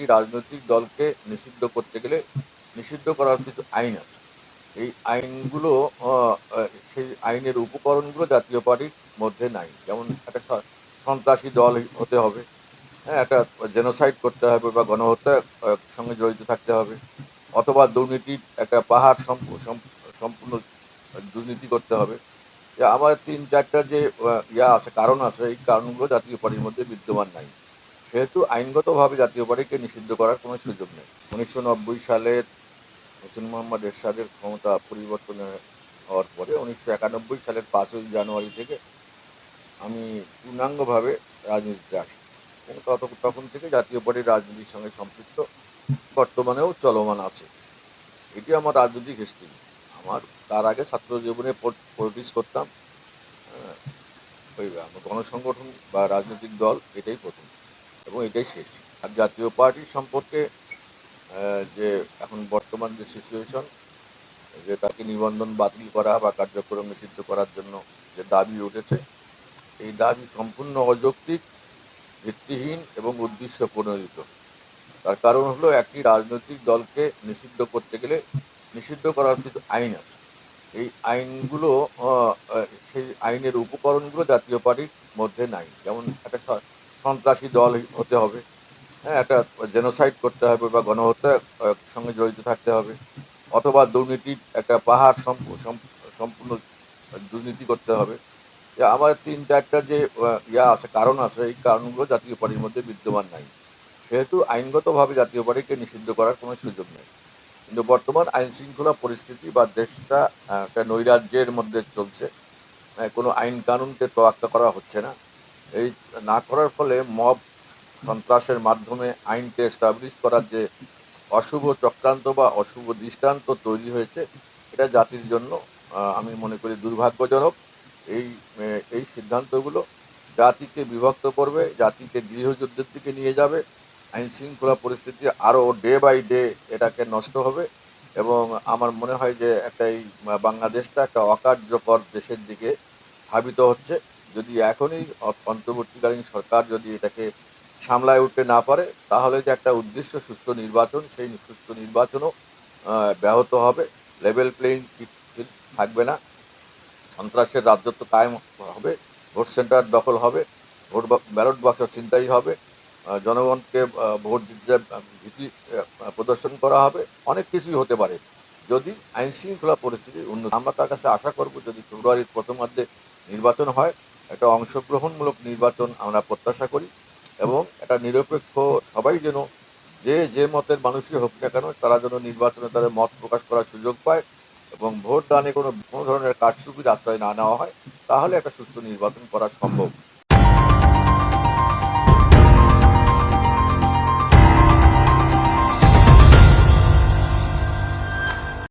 একটি রাজনৈতিক দলকে নিষিদ্ধ করতে গেলে নিষিদ্ধ করার কিছু আইন আছে। এই আইনগুলো সেই আইনের উপকরণগুলো জাতীয় পার্টির মধ্যে নাই। যেমন একটা সন্ত্রাসী দল হতে হবে হ্যাঁ একটা জেনোসাইড করতে হবে বা গণহত্যা সঙ্গে জড়িত থাকতে হবে, অথবা দুর্নীতির একটা পাহাড় সম্পূ- সম্পূর্ণ দুর্নীতি করতে হবে। আমার তিন চারটা যে ইয়া আছে, কারণ আছে, এই কারণগুলো জাতীয় পার্টির মধ্যে বিদ্যমান নাই। সেহেতু আইনগতভাবে জাতীয় পার্টিকে নিষিদ্ধ করার কোনো সুযোগ নেই। উনিশশো নব্বই সালের হোসেন মোহাম্মদ এরশাদের ক্ষমতা পরিবর্তন হওয়ার পরে উনিশশো একানব্বই সালের পাঁচই জানুয়ারি থেকে আমি পূর্ণাঙ্গভাবে রাজনীতিতে আসি। তত তখন থেকে জাতীয় পার্টির রাজনীতির সঙ্গে সম্পৃক্ত বর্তমানেও চলমান আছে। এটি আমার রাজনৈতিক হিস্ট্রি আমার তার আগে ছাত্র জীবনে পলিটিক্স করতাম। হ্যাঁ, ওই গণসংগঠন বা রাজনৈতিক দল এটাই প্রথম। এবং এটাই শেষ। আর জাতীয় পার্টি সম্পর্কে যে এখন বর্তমান যে সিচুয়েশন যে তাকে নিবন্ধন বাতিল করা বা কার্যক্রম নিষিদ্ধ করার জন্য যে দাবি উঠেছে, এই দাবি সম্পূর্ণ অযৌক্তিক, ভিত্তিহীন এবং উদ্দেশ্য প্রণোদিত তার কারণ হলো একটি রাজনৈতিক দলকে নিষিদ্ধ করতে গেলে নিষিদ্ধ করার কিছু আইন আছে। এই আইনগুলো সেই আইনের উপকরণগুলো জাতীয় পার্টির মধ্যে নাই। যেমন একটা সন্ত্রাসী দল হতে হবে। হ্যাঁ একটা জেনোসাইড করতে হবে বা গণহত্যা সঙ্গে জড়িত থাকতে হবে। অথবা দুর্নীতির একটা পাহাড় সম্পূ- সম্পূর্ণ দুর্নীতি করতে হবে। আমার তিন চারটা যে ইয়া আছে, কারণ আছে, এই কারণগুলো জাতীয় পার্টির মধ্যে বিদ্যমান নাই। সেহেতু আইনগতভাবে জাতীয় পার্টিকে নিষিদ্ধ করার কোনো সুযোগ নেই। কিন্তু বর্তমান আইন শৃঙ্খলা পরিস্থিতি বা দেশটা একটা নৈরাজ্যের মধ্যে চলছে কোনো আইন কানুনকে তোয়াক্কা করা হচ্ছে না। এই না করার ফলে মব সন্ত্রাসের মাধ্যমে আইনকে এস্টাবলিশ করার যে অশুভ চক্রান্ত বা অশুভ দৃষ্টান্ত তৈরি হয়েছে, এটা জাতির জন্য আমি মনে করি দুর্ভাগ্যজনক। এই এই সিদ্ধান্তগুলো জাতিকে বিভক্ত করবে, জাতিকে গৃহযুদ্ধের দিকে নিয়ে যাবে। আইন শৃঙ্খলা পরিস্থিতি আরও ডে বাই ডে এটাকে নষ্ট হবে এবং আমার মনে হয় যে একটা এই বাংলাদেশটা একটা অকার্যকর দেশের দিকে ধাবিত হচ্ছে। যদি এখনই অন্তর্বর্তীকালীন সরকার যদি এটাকে সামলায় উঠতে না পারে, তাহলে যে একটা উদ্দেশ্য সুস্থ নির্বাচন, সেই সুস্থ নির্বাচনও ব্যাহত হবে। লেভেল প্লেইং থাকবে না। সন্ত্রাসের রাজত্ব কায়েম হবে, ভোট সেন্টার দখল হবে, ভোট ব্যালট বাক্স চিন্তাই হবে জনগণকে ভোট দিতে, ভীতি প্রদর্শন করা হবে। অনেক কিছুই হতে পারে। যদি আইন শৃঙ্খলা পরিস্থিতি উন্নত আমরা তার কাছে আশা করব, যদি ফেব্রুয়ারির প্রথমার্ধে নির্বাচন হয় একটা অংশগ্রহণমূলক নির্বাচন আমরা প্রত্যাশা করি এবং একটা নিরপেক্ষ সবাই যেন যে যে মতের মানুষই হোক না কেন তারা যেন নির্বাচনে তাদের মত প্রকাশ করার সুযোগ পায় এবং ভোট দানে কোনো কোনো ধরনের কারচুপির আশ্রয় না নেওয়া হয়, তাহলে একটা সুস্থ নির্বাচন করা সম্ভব।